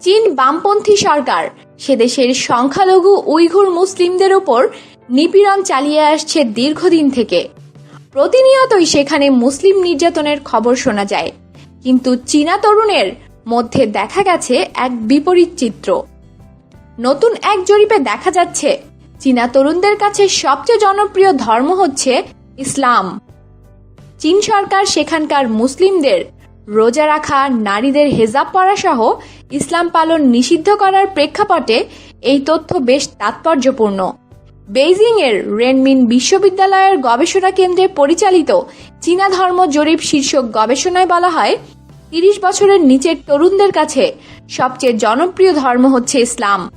চীন বামপন্থী সরকার সেদেশের সংখ্যালঘু উইঘুর মুসলিমদের ওপর নিপীড়ন চালিয়ে আসছে দীর্ঘদিন থেকে। প্রতিনিয়তই সেখানে মুসলিম নির্যাতনের খবর শোনা যায়। কিন্তু চীনা তরুণের মধ্যে দেখা গেছে এক বিপরীত চিত্র। নতুন এক জরিপে দেখা যাচ্ছে, চীনা তরুণদের কাছে সবচেয়ে জনপ্রিয় ধর্ম হচ্ছে ইসলাম। চীন সরকার সেখানকার মুসলিমদের রোজা রাখা নারীদের হেজাব পরা সহ ইসলাম পালন নিষিদ্ধ করার প্রেক্ষাপটে এই তথ্য বেশ তাৎপর্যপূর্ণ। বেইজিং এর রেনমিন বিশ্ববিদ্যালয়ের গবেষণা কেন্দ্রে পরিচালিত চীনা ধর্ম জরিপ শীর্ষক গবেষণায় বলা হয়, তিরিশ বছরের নিচের তরুণদের কাছে সবচেয়ে জনপ্রিয় ধর্ম হচ্ছে ইসলাম।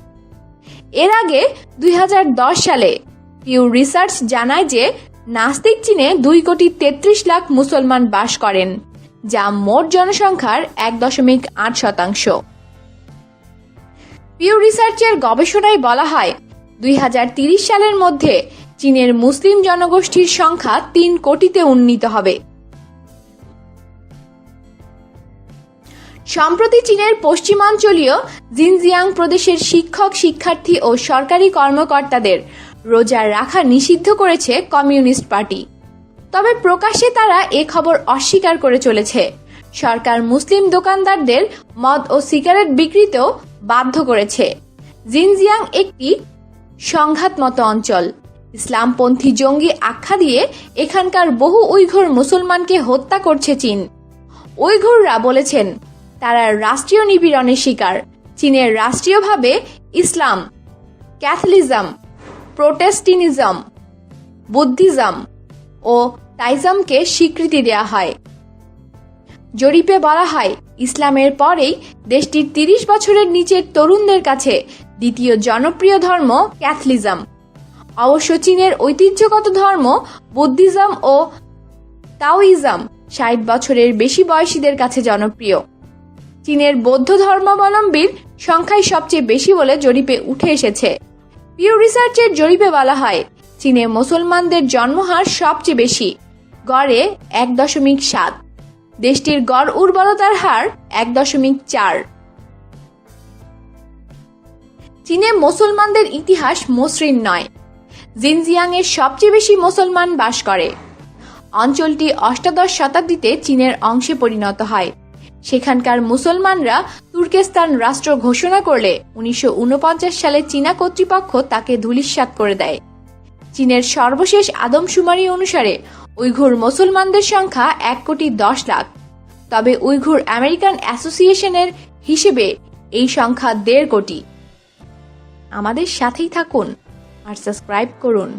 এর আগে দুই হাজার দশ সালে পিউ রিসার্চ জানায় যে, নাস্তিক চীনে দুই কোটি তেত্রিশ লাখ মুসলমান বাস করেন। যা মোট জনসংখ্যার এক দশমিক আট শতাংশ। পিউ রিসার্চের গবেষণায় বলা হয়, দুই সালের মধ্যে চীনের মুসলিম জনগোষ্ঠীর সংখ্যা তিন কোটিতে উন্নীত হবে। সম্প্রতি চীনের পশ্চিমাঞ্চলীয় জিনজিয়াং প্রদেশের শিক্ষক, শিক্ষার্থী ও সরকারি কর্মকর্তাদের রোজা রাখা নিষিদ্ধ করেছে কমিউনিস্ট পার্টি। তবে প্রকাশ্যে তারা এ খবর অস্বীকার করে চলেছে। সরকার মুসলিম দোকানদারদের মদ ও সিগারেট বিক্রিতেও বাধ্য করেছে। জিনজিয়াং একটি সংঘাতমত অঞ্চল। ইসলামপন্থী জঙ্গি আখ্যা দিয়ে এখানকার বহু উইঘুর মুসলমানকে হত্যা করছে চীন। উইঘুররা বলেছেন, তারা রাষ্ট্রীয় নিপীড়নের শিকার। চীনের রাষ্ট্রীয়ভাবে ইসলাম, ক্যাথলিজম, প্রোটেস্টিনিজম, বুদ্ধিজম ও তাইজমকে স্বীকৃতি দেওয়া হয়। জরিপে বলা হয়, ইসলামের পরেই দেশটির তিরিশ বছরের নিচের তরুণদের কাছে দ্বিতীয় জনপ্রিয় ধর্ম ক্যাথলিজম। অবশ্য চীনের ঐতিহ্যগত ধর্ম বুদ্ধিজম ও তাওইজম ষাট বছরের বেশি বয়সীদের কাছে জনপ্রিয়। চীনের বৌদ্ধ ধর্মাবলম্বীর সংখ্যাই সবচেয়ে বেশি বলে জরিপে উঠে এসেছে। পিউ রিসার্চের জরিপে বলা হয়, চীনে মুসলমানদের জন্মহার সবচেয়ে বেশি। গড়ে এক দশমিক সাত। দেশটির গড় উর্বরতার হার এক দশমিক চার। চীনে মুসলমানদের ইতিহাস মসৃণ নয়। জিনজিয়াং এর সবচেয়ে বেশি মুসলমান বাস করে। অঞ্চলটি অষ্টাদশ শতাব্দীতে চীনের অংশে পরিণত হয়। সেখানকার মুসলমানরা তুর্কেস্তান রাষ্ট্র ঘোষণা করলে উনিশশো উনপঞ্চাশ সালে চীনা কর্তৃপক্ষ তাকে ধূলিসাৎ করে দেয়। চীনের সর্বশেষ আদমশুমারি অনুসারে উইঘুর মুসলমানদের সংখ্যা এক কোটি দশ লাখ। তবে উইঘুর আমেরিকান অ্যাসোসিয়েশনের হিসেবে এই সংখ্যা দেড় কোটি। আমাদের সাথেই থাকুন আর সাবস্ক্রাইব করুন।